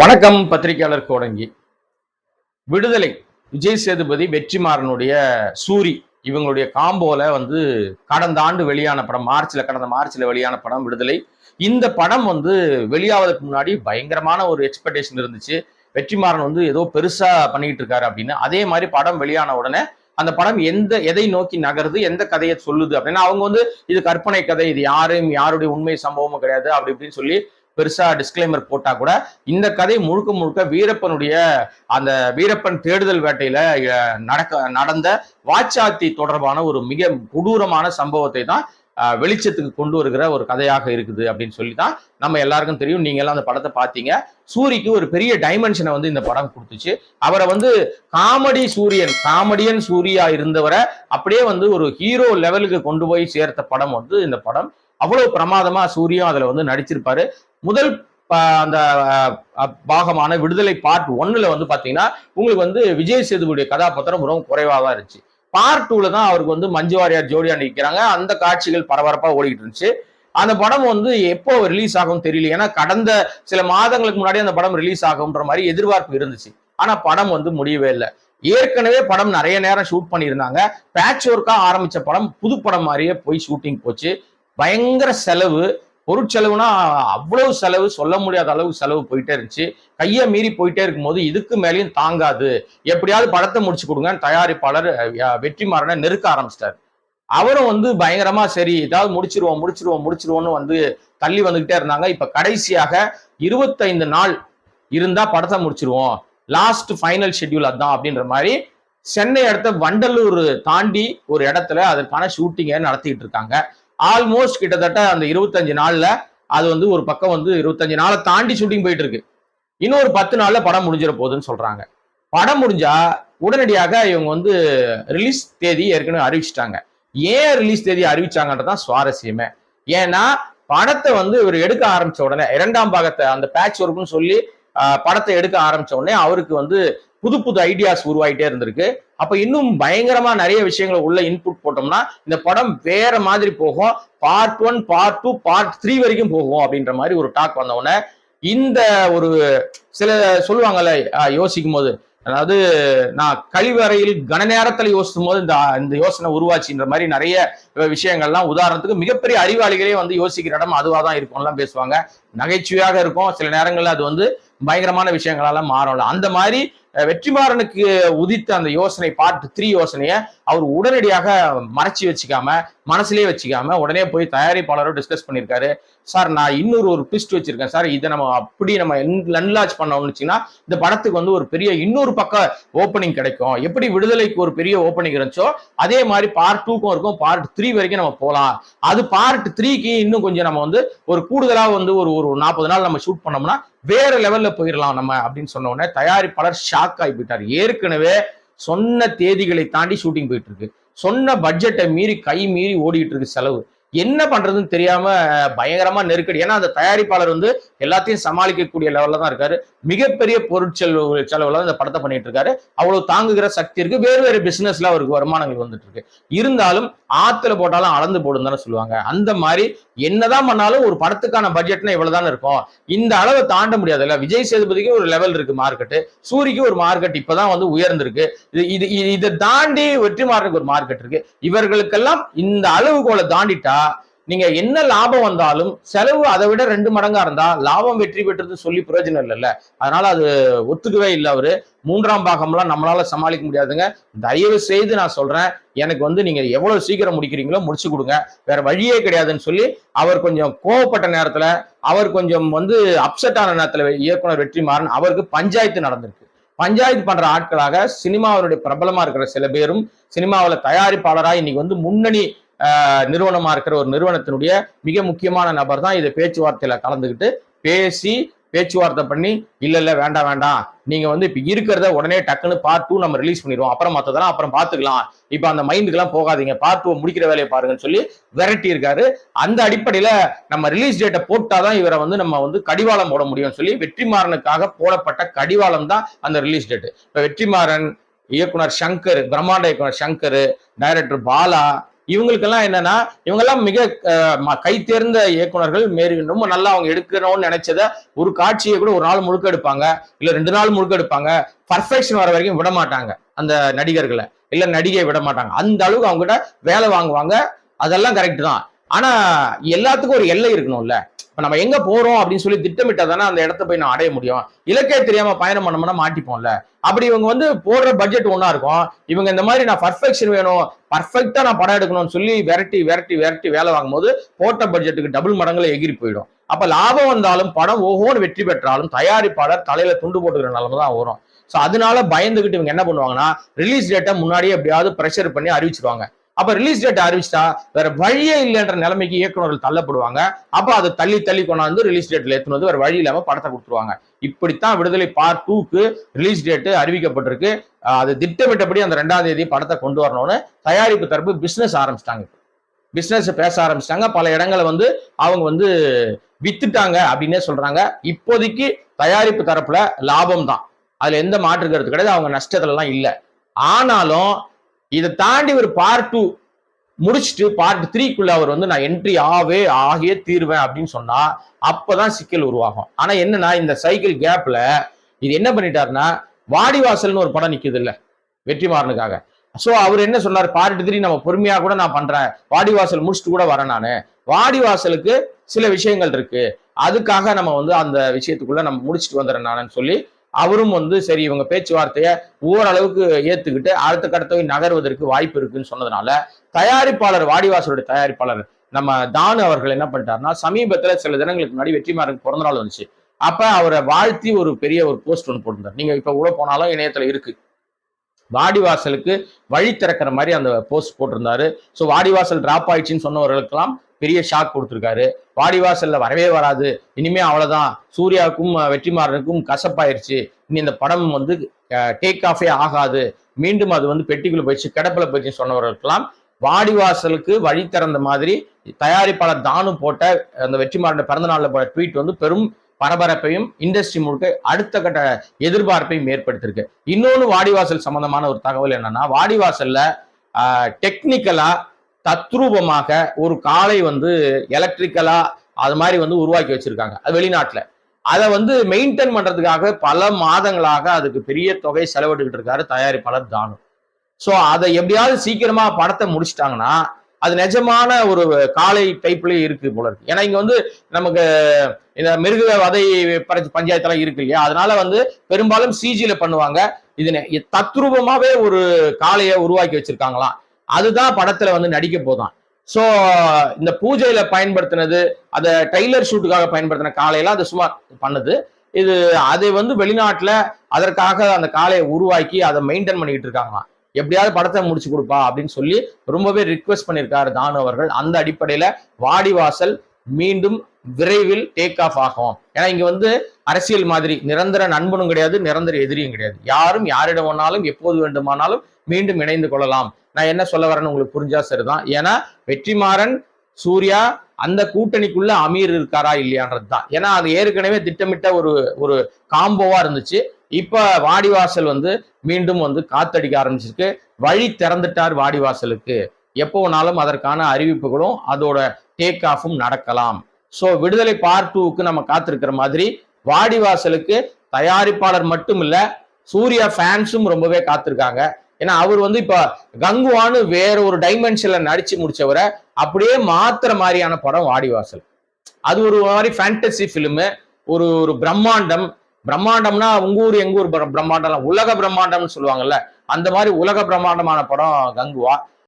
வணக்கம். பத்திரிகையாளர் கோடங்கி. விடுதலை. விஜய் சேதுபதி வெற்றிமாறனுடைய சூரி. இவங்களுடைய காம்போல வந்து கடந்த ஆண்டு வெளியான படம் மார்ச்ல கடந்த மார்ச்ல வெளியான படம் விடுதலை. இந்த படம் வந்து வெளியாவதற்கு முன்னாடி பயங்கரமான ஒரு எக்ஸ்பெக்டேஷன் இருந்துச்சு. வெற்றிமாறன் வந்து ஏதோ பெருசா பண்ணிட்டு இருக்காரு அப்படின்னு. அதே மாதிரி படம் வெளியான உடனே அந்த படம் எந்த எதை நோக்கி நகருது எந்த கதையை சொல்லுது அப்படின்னா. அவங்க வந்து இது கற்பனை கதை இது யாரும் யாருடைய உண்மை சம்பவமும் கிடையாது அப்படி இப்படின்னு சொல்லி பெருசா டிஸ்கிளைமர் போட்டா கூட இந்த கதை முழுக்க முழுக்க வீரப்பனுடைய அந்த வீரப்பன் தேடுதல் வேட்டையில நடக்க நடந்த வாச்சாத்தி தொடர்பான ஒரு மிக கொடூரமான சம்பவத்தை தான் வெளிச்சத்துக்கு கொண்டு வருகிற ஒரு கதையாக இருக்குது அப்படின்னு சொல்லி தான் நம்ம எல்லாருக்கும் தெரியும். நீங்க எல்லாம் அந்த படத்தை பார்த்தீங்க. சூரிக்கு ஒரு பெரிய டைமென்ஷனை வந்து இந்த படம் கொடுத்துச்சு. அவரை வந்து காமெடி சூரியன் காமெடியன் சூர்யா இருந்தவரை அப்படியே வந்து ஒரு ஹீரோ லெவலுக்கு கொண்டு போய் சேர்த்த படம் வந்து இந்த படம். அவ்வளவு பிரமாதமா சூரியன் அதுல வந்து நடிச்சிருப்பாரு. முதல் அந்த பாகமான விடுதலை பார்ட் ஒன்னுல வந்து பாத்தீங்கன்னா உங்களுக்கு வந்து விஜய் சேதுபதியுடைய கதாபாத்திரம் ரொம்ப குறைவா தான் இருந்துச்சு பார்ட் டூல தான் அவருக்கு வந்து மஞ்சு வாரியார் ஜோடியா நிற்கிறாங்க அந்த காட்சிகள் பரபரப்பா ஓடிக்கிட்டு இருந்துச்சு. அந்த படம் வந்து எப்போ ரிலீஸ் ஆகும் தெரியல. ஏன்னா கடந்த சில மாதங்களுக்கு முன்னாடி அந்த படம் ரிலீஸ் ஆகும்ன்ற மாதிரி எதிர்பார்ப்பு இருந்துச்சு. ஆனா படம் வந்து முடியவே இல்லை. ஏற்கனவே படம் நிறைய நேரம் ஷூட் பண்ணியிருந்தாங்க. பேட்ச் ஒர்க்காக ஆரம்பிச்ச படம் புது படம் மாதிரியே போய் ஷூட்டிங் போச்சு. பயங்கர செலவு பொருட்செலவுனா அவ்வளவு செலவு சொல்ல முடியாத அளவு செலவு போயிட்டே இருந்துச்சு. கையை மீறி போயிட்டே இருக்கும்போது இதுக்கு மேலேயும் தாங்காது. எப்படியாவது படத்தை முடிச்சு கொடுங்கன்னு தயாரிப்பாளர் வெற்றிமாறனை நெருக்க ஆரம்பிச்சிட்டார். அவரும் வந்து பயங்கரமா சரி ஏதாவது முடிச்சிருவோம் முடிச்சிருவோம் முடிச்சிருவோம்னு வந்து தள்ளி வந்துகிட்டே இருந்தாங்க. இப்ப கடைசியாக இருபத்தைந்து நாள் இருந்தா படத்தை முடிச்சிருவோம். லாஸ்ட் ஃபைனல் ஷெட்யூல் அதான் அப்படின்ற மாதிரி சென்னை அடுத்த வண்டலூர் தாண்டி ஒரு இடத்துல அதற்கான ஷூட்டிங்கை நடத்திட்டு இருக்காங்க. ஆல்மோஸ்ட் கிட்டத்தட்ட அந்த இருபத்தஞ்சு நாள்ல அது வந்து ஒரு பக்கம் வந்து இருபத்தஞ்சு நாளை தாண்டி ஷூட்டிங் போயிட்டு இருக்கு இன்னொரு பத்து நாள்ல படம் முடிஞ்சிட போகுதுன்னு சொல்றாங்க. படம் முடிஞ்சா உடனடியாக இவங்க வந்து ரிலீஸ் தேதி ஏற்கனவே அறிவிச்சிட்டாங்க. ஏன் ரிலீஸ் தேதி அறிவிச்சாங்கன்றதான் சுவாரஸ்யமே. ஏன்னா படத்தை வந்து இவர் எடுக்க ஆரம்பிச்ச உடனே இரண்டாம் பாகத்தை அந்த பேட்ச் ஒர்க்னு சொல்லி படத்தை எடுக்க ஆரம்பிச்ச உடனே அவருக்கு வந்து புது புது ஐடியாஸ் உருவாகிட்டே இருந்திருக்கு. அப்ப இன்னும் பயங்கரமா நிறைய விஷயங்களை உள்ள இன்புட் போட்டோம்னா இந்த படம் வேற மாதிரி போகும். Part one part two part three வரைக்கும் போகும் அப்படின்ற மாதிரி ஒரு டாக் வந்தவுடனே இந்த ஒரு சில சொல்லுவாங்கல்ல யோசிக்கும் போது அதாவது நான் கழிவறையில் கன நேரத்தில் யோசிக்கும் போது இந்த இந்த யோசனை உருவாச்சுன்ற மாதிரி நிறைய விஷயங்கள்லாம் உதாரணத்துக்கு மிகப்பெரிய அறிவாளிகளே வந்து யோசிக்கிற இடம் அதுவாக தான் இருக்கும்லாம் பேசுவாங்க. நகைச்சுவையாக இருக்கும். சில நேரங்களில் அது வந்து பயங்கரமான விஷயங்களால மாறும்ல. அந்த மாதிரி வெற்றிமாறனுக்கு உதித்த அந்த யோசனை பார்ட் த்ரீ யோசனையை அவர் உடனடியாக மறைச்சி வச்சுக்காம மனசுலயே வச்சுக்காம உடனே போய் தயாரிப்பாளரும் டிஸ்கஸ் பண்ணியிருக்காரு. சார் நான் இன்னொரு ஒரு ட்விஸ்ட் வச்சிருக்கேன். சார் இதை நம்ம அப்படி நம்ம லன்லாச் பண்ணோம்னு வச்சுன்னா இந்த படத்துக்கு வந்து ஒரு பெரிய இன்னொரு பக்கம் ஓப்பனிங் கிடைக்கும். எப்படி விடுதலைக்கு ஒரு பெரிய ஓப்பனிங் இருந்துச்சோ அதே மாதிரி பார்ட் டூக்கும் இருக்கும். பார்ட் த்ரீ வரைக்கும் நம்ம போகலாம் அது பார்ட் த்ரீக்கு இன்னும் கொஞ்சம் நம்ம வந்து ஒரு கூடுதலாக வந்து ஒரு ஒரு நாற்பது நாள் நம்ம ஷூட் பண்ணோம்னா வேற லெவல்ல போயிடலாம் நம்ம அப்படின்னு சொன்ன உடனே தயாரிப்பாளர் ஷாக் ஆகி போயிட்டார். ஏற்கனவே சொன்ன தேதிகளை தாண்டி ஷூட்டிங் போயிட்டு இருக்கு. சொன்ன பட்ஜெட்டை மீறி கை மீறி ஓடிக்கிட்டு இருக்கு செலவு. என்ன பண்றதுன்னு தெரியாம பயங்கரமா நெருக்கடி. ஏன்னா அந்த தயாரிப்பாளர் வந்து எல்லாத்தையும் சமாளிக்கக்கூடிய லெவல்ல தான் இருக்காரு. மிகப்பெரிய பொருட்செலவு செலவுல தான் இந்த படத்தை பண்ணிட்டு இருக்காரு. அவ்வளவு தாங்குகிற சக்தி இருக்கு. வேறு வேறு பிசினஸ்ல அவருக்கு வருமானங்கள் வந்துட்டு இருக்கு. இருந்தாலும் ஆத்துல போட்டாலும் அளந்து போடும் தானே சொல்லுவாங்க. அந்த மாதிரி என்னதான் பண்ணாலும் ஒரு படத்துக்கான பட்ஜெட்னா இவ்வளவுதான் இருக்கும். இந்த அளவை தாண்ட முடியாது. இல்ல விஜய் சேதுபதிக்கு ஒரு லெவல் இருக்கு மார்க்கெட்டு சூரிக்கு ஒரு மார்க்கெட் இப்பதான் வந்து உயர்ந்திருக்கு. இது இது இது- இதை தாண்டி வெற்றிமாறனுக்கு ஒரு மார்க்கெட் இருக்கு. இவர்களுக்கெல்லாம் இந்த அளவுகோலை தாண்டிட்டா நீங்க என்ன லாபம் வந்தாலும் செலவு அதை விட ரெண்டு மடங்கா இருந்தா லாபம் வெற்றி பெற்றது சொல்லி பிரயோஜனம் இல்லைல்ல. அதனால அது ஒத்துக்கவே இல்லை அவரு. மூன்றாம் பாகம்லாம் நம்மளால சமாளிக்க முடியாதுங்க. தயவு செய்து நான் சொல்றேன். எனக்கு வந்து நீங்க எவ்வளவு சீக்கிரம் முடிக்கிறீங்களோ முடிச்சு கொடுங்க. வேற வழியே கிடையாதுன்னு சொல்லி அவர் கொஞ்சம் கோவப்பட்ட நேரத்துல அவர் கொஞ்சம் வந்து அப்செட் ஆன நேரத்துல இயக்குனர் வெற்றிமாறன் அவருக்கு பஞ்சாயத்து நடந்திருக்கு. பஞ்சாயத்து பண்ற ஆட்களாக சினிமாவுடைய பிரபலமா இருக்கிற சில பேரும் சினிமாவில் தயாரிப்பாளராக இன்னைக்கு வந்து முன்னணி நிறுவனமா இருக்கிற ஒரு நிறுவனத்தினுடைய மிக முக்கியமான நபர் தான் இதை பேச்சுவார்த்தையில கலந்துக்கிட்டு பேசி பேச்சுவார்த்தை பண்ணி இல்ல இல்ல வேண்டாம் வேண்டாம். நீங்க வந்து இப்ப இருக்கிறத உடனே டக்குன்னு பார்ட் டூ நம்ம ரிலீஸ் பண்ணிடுவோம். அப்புறம் மத்ததெல்லாம் அப்புறம் பாத்துக்கலாம். இப்ப அந்த மைண்டுக்கெல்லாம் போகாதீங்க. பார்ட் டூ முடிக்கிற வேலையை பாருங்கன்னு சொல்லி விரட்டி இருக்காரு அந்த அடிப்படையில நம்ம ரிலீஸ் டேட்டை போட்டாதான் இவரை வந்து நம்ம வந்து கடிவாளம் போட முடியும்னு சொல்லி வெற்றிமாறனுக்காக போடப்பட்ட கடிவாளம் தான் அந்த ரிலீஸ் டேட்டு இப்ப வெற்றிமாறன் இயக்குனர் சங்கர் பிரம்மாண்ட இயக்குனர் சங்கர் டைரக்டர் பாலா இவங்களுக்கெல்லாம் என்னன்னா இவங்கெல்லாம் மிக ம- கை தேர்ந்த இயக்குனர்கள் மேரி ரொம்ப நல்லா அவங்க எடுக்கணும்னு நினைச்சத ஒரு காட்சியை கூட ஒரு நாள் முழுக்க எடுப்பாங்க. இல்ல ரெண்டு நாள் முழுக்க எடுப்பாங்க. பர்ஃபெக்ஷன் வர வரைக்கும் விட மாட்டாங்க அந்த நடிகர்களை. இல்ல நடிகை விட மாட்டாங்க. அந்த அளவுக்கு அவங்ககிட்ட வேலை வாங்குவாங்க. அதெல்லாம் கரெக்ட் தான். ஆனா எல்லாத்துக்கும் ஒரு எல்லை இருக்கணும்ல. இப்போ நம்ம எங்கே போகிறோம் அப்படின்னு சொல்லி திட்டமிட்டா தானே அந்த இடத்த போய் நான் அடைய முடியும். இலக்கே தெரியாமல் பயணம் பண்ணோம்னா மாட்டிப்போம்ல. அப்படி இவங்க வந்து போடுற பட்ஜெட் ஒன்றா இருக்கும். இவங்க இந்த மாதிரி நான் பர்ஃபெக்ஷன் வேணும் பர்ஃபெக்டாக நான் படம் எடுக்கணும்னு சொல்லி விரட்டி விரட்டி விரட்டி வேலை வாங்கும்போது போட்ட பட்ஜெட்டுக்கு டபுள் மடங்குல எகிரி போயிடும். அப்போ லாபம் வந்தாலும் படம் ஓஹோன்னு வெற்றி பெற்றாலும் தயாரிப்பாளர் தலையில் துண்டு போட்டுக்கிற நிலமை தான் வரும். ஸோ அதனால பயந்துக்கிட்டு இவங்க என்ன பண்ணுவாங்கன்னா ரிலீஸ் டேட்டை முன்னாடியே எப்படியாவது ப்ரெஷர் பண்ணி அறிவிச்சிருவாங்க. அப்ப ரிலீஸ் டேட் அறிவிச்சிட்டா வேற வழியே இல்லைன்ற நிலைமைக்கு இயக்குனர்கள் தள்ளப்படுவாங்க. அப்ப அதை தள்ளி தள்ளி கொண்டாந்து ரிலீஸ் டேட்ல ஏற்றுனது வேற வழி இல்லாம படத்தை கொடுத்துருவாங்க. இப்படித்தான் விடுதலை பார்ட் டூக்கு ரிலீஸ் டேட்டு அறிவிக்கப்பட்டிருக்கு. அது திட்டமிட்டபடி அந்த ரெண்டாம் தேதி படத்தை கொண்டு வரணும்னு தயாரிப்பு தரப்பு பிசினஸ் ஆரம்பிச்சிட்டாங்க. பிசினஸ் பேச ஆரம்பிச்சிட்டாங்க. பல இடங்களை வந்து அவங்க வந்து வித்துட்டாங்க அப்படின்னே சொல்றாங்க. இப்போதைக்கு தயாரிப்பு தரப்புல லாபம் தான் அதுல எந்த மாற்று கருத்து கிடையாது. அவங்க நஷ்டத்துல எல்லாம் இல்லை. ஆனாலும் இதை தாண்டி ஒரு பார்ட் டூ முடிச்சுட்டு பார்ட் த்ரீக்குள்ள அவர் வந்து நான் என்ட்ரி ஆவே ஆகியே தீருவேன் அப்படின்னு சொன்னா அப்பதான் சிக்கல் உருவாகும். ஆனா என்னன்னா இந்த சைக்கிள் கேப்ல இது என்ன பண்ணிட்டாருன்னா வாடிவாசல்னு ஒரு படம் நிக்குது இல்ல வெற்றிமாறனுக்காக. சோ அவர் என்ன சொன்னார்? பார்ட் த்ரீ நம்ம பொறுமையா கூட நான் பண்றேன். வாடிவாசல் முடிச்சுட்டு கூட வரேன் நான். வாடிவாசலுக்கு சில விஷயங்கள் இருக்கு. அதுக்காக நம்ம வந்து அந்த விஷயத்துக்குள்ள நம்ம முடிச்சுட்டு வந்துடுறேன் நானு சொல்லி அவரும் வந்து சரி இவங்க பேச்சுவார்த்தையை ஓரளவுக்கு ஏத்துக்கிட்டு அடுத்த கட்டத்தை நகர்வதற்கு வாய்ப்பு இருக்குன்னு சொன்னதுனால தயாரிப்பாளர் வாடிவாசலுடைய தயாரிப்பாளர் நம்ம தானு அவர்கள் என்ன பண்ணிட்டாருன்னா சமீபத்துல சில தினங்களுக்கு முன்னாடி வெற்றிமாறன் பிறந்த நாள் வந்துச்சு. அப்ப அவரை வாழ்த்தி ஒரு பெரிய ஒரு போஸ்ட் ஒன்று போட்டிருந்தார். நீங்க இப்ப உள்ள போனாலும் இணையத்துல இருக்கு. வாடிவாசலுக்கு வழி திறக்கிற மாதிரி அந்த போஸ்ட் போட்டிருந்தாரு. ஸோ வாடிவாசல் டிராப் ஆயிடுச்சுன்னு சொன்னவர்களுக்கெல்லாம் பெரிய ஷாக் கொடுத்துருக்காரு. வாடிவாசல்ல வரவே வராது. இனிமே அவ்வளோதான் சூர்யாவுக்கும் வெற்றிமாறனுக்கும் கசப்பாயிருச்சு. இனி இந்த படம் வந்து டேக் ஆஃபே ஆகாது. மீண்டும் அது வந்து பெட்டிக்குள்ள போயிடுச்சு கிடப்பில் போயிடுச்சு சொன்னவர்களுக்கெல்லாம் வாடிவாசலுக்கு வழி திறந்த மாதிரி தயாரிப்பாளர் தானு போட்ட அந்த வெற்றிமாறன் பிறந்த நாளில் போட்ட ட்வீட் வந்து பெரும் பரபரப்பையும் இண்டஸ்ட்ரி முழுக்க அடுத்த கட்ட எதிர்பார்ப்பையும் ஏற்படுத்தியிருக்கு. இன்னொன்று வாடிவாசல் சம்பந்தமான ஒரு தகவல் என்னன்னா வாடிவாசல்ல டெக்னிக்கலா தத்ரூபமாக ஒரு காலை வந்து எலக்ட்ரிக்கலா அது மாதிரி வந்து உருவாக்கி வச்சிருக்காங்க அது வெளிநாட்டில். அதை வந்து மெயின்டைன் பண்றதுக்காக பல மாதங்களாக அதுக்கு பெரிய தொகை செலவிட்டுக்கிட்டு இருக்காரு தயாரிப்பாளர் தானு. ஸோ அதை எப்படியாவது சீக்கிரமா படத்தை முடிச்சிட்டாங்கன்னா அது நிஜமான ஒரு காலை டைப்லயே இருக்கு போல இருக்கு. ஏன்னா இங்க வந்து நமக்கு இந்த மிருக வதை பஞ்சாயத்தெல்லாம் இருக்கு இல்லையா? அதனால வந்து பெரும்பாலும் சிஜியில பண்ணுவாங்க. இது தத்ரூபமாவே ஒரு காளையை உருவாக்கி வச்சிருக்காங்களாம். அதுதான் படத்துல வந்து நடிக்க போதான் ஸோ இந்த பூஜையில பயன்படுத்தினது அதை டைலர் ஷூட்டுக்காக பயன்படுத்தின காளையெல்லாம் அது சும்மா பண்ணுது. இது அதை வந்து வெளிநாட்டுல அதற்காக அந்த காளையை உருவாக்கி அதை மெயின்டைன் பண்ணிக்கிட்டு இருக்காங்களாம். எப்படியாவது படத்தை முடிச்சு கொடுப்பா அப்படின்னு சொல்லி ரொம்பவே ரிக்வெஸ்ட் பண்ணியிருக்காரு தானு அவர்கள். அந்த அடிப்படையில வாடிவாசல் மீண்டும் விரைவில் டேக் ஆஃப் ஆகும். ஏன்னா இங்க வந்து அரசியல் மாதிரி நிரந்தர நண்பனும் கிடையாது நிரந்தர எதிரியும் கிடையாது. யாரும் யாரிடம் வேணாலும் எப்போது வேண்டுமானாலும் மீண்டும் இணைந்து கொள்ளலாம். நான் என்ன சொல்ல வரேன்னு உங்களுக்கு புரிஞ்சா சரிதான். ஏன்னா வெற்றிமாறன் சூர்யா அந்த கூட்டணிக்குள்ள அமீர் இருக்காரா இல்லையான்றது தான் ஏன்னா அது ஏற்கனவே திட்டமிட்ட ஒரு ஒரு காம்போவா இருந்துச்சு. இப்ப வாடிவாசல் வந்து மீண்டும் வந்து காத்தடிக்க ஆரம்பிச்சிருக்கு. வழி திறந்துட்டார் வாடிவாசலுக்கு. எப்போ வேணாலும் அதற்கான அறிவிப்புகளும் அதோட டேக் ஆஃபும் நடக்கலாம். ஸோ விடுதலை பார்ட் டூக்கு நம்ம காத்திருக்கிற மாதிரி வாடிவாசலுக்கு தயாரிப்பாளர் மட்டும் இல்ல சூர்யா ஃபேன்ஸும் ரொம்பவே காத்திருக்காங்க. ஏன்னா அவர் வந்து இப்ப கங்குவான்னு வேற ஒரு டைமென்ஷன்ல நடிச்சு முடிச்சவரை அப்படியே மாத்திர மாதிரியான படம் வாடிவாசல். அது ஒரு மாதிரி ஃபேண்டசி ஃபிலிமு ஒரு ஒரு பிரம்மாண்டம் பிரம்மாண்டம்னா உங்க ஊர் எங்க ஊர் பிரம்மாண்டம் உலக பிரம்மாண்டம்னு சொல்லுவாங்கல்ல. அந்த மாதிரி உலக பிரம்மாண்டமான படம் கங்குவா.